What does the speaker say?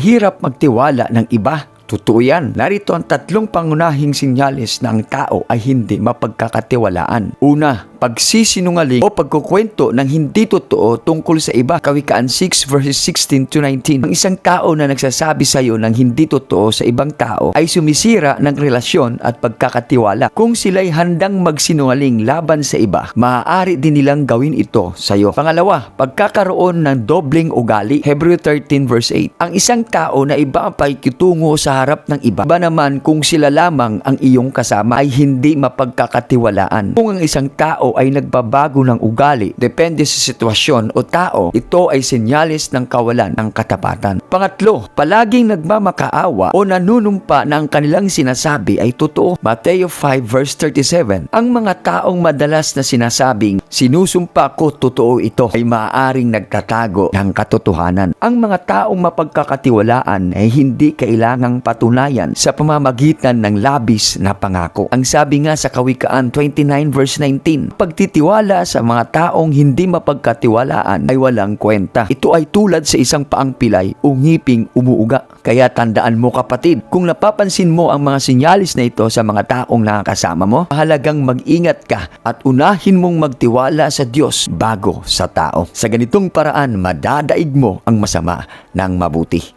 Mahirap magtiwala ng iba. Totoo yan. Narito ang tatlong pangunahing sinyales na ang tao ay hindi mapagkakatiwalaan. Una, pagsisinungaling o pagkukwento ng hindi totoo tungkol sa iba. Kawikaan 6 verses 16 to 19. Ang isang tao na nagsasabi sa iyo ng hindi totoo sa ibang tao ay sumisira ng relasyon at pagkakatiwala. Kung sila'y handang magsinungaling laban sa iba, maaari din nilang gawin ito sa iyo. Pangalawa, pagkakaroon ng dobling ugali. Hebrew 13 verse 8. Ang isang tao na iba ang pakikitungo sa harap ng iba, iba naman kung sila lamang ang iyong kasama ay hindi mapagkakatiwalaan. Kung ang isang tao ay nagbabago ng ugali, depende sa sitwasyon o tao, ito ay senyalis ng kawalan ng katapatan. Pangatlo, palaging nagmamakaawa o nanunumpa na ang kanilang sinasabi ay totoo. Mateo 5 verse 37. Ang mga taong madalas na sinasabing, sinusumpa ko totoo ito, ay maaaring nagtatago ng katotohanan. Ang mga taong mapagkakatiwalaan ay hindi kailangang patunayan sa pamamagitan ng labis na pangako. Ang sabi nga sa Kawikaan 29 verse 19, pagtitiwala sa mga taong hindi mapagkatiwalaan ay walang kwenta. Ito ay tulad sa isang paang pilay o ngiping umuuga. Kaya tandaan mo kapatid, kung napapansin mo ang mga sinyalis na ito sa mga taong nakakasama mo, mahalagang mag-ingat ka at unahin mong magtiwala sa Diyos bago sa tao. Sa ganitong paraan, madadaig mo ang masama ng mabuti.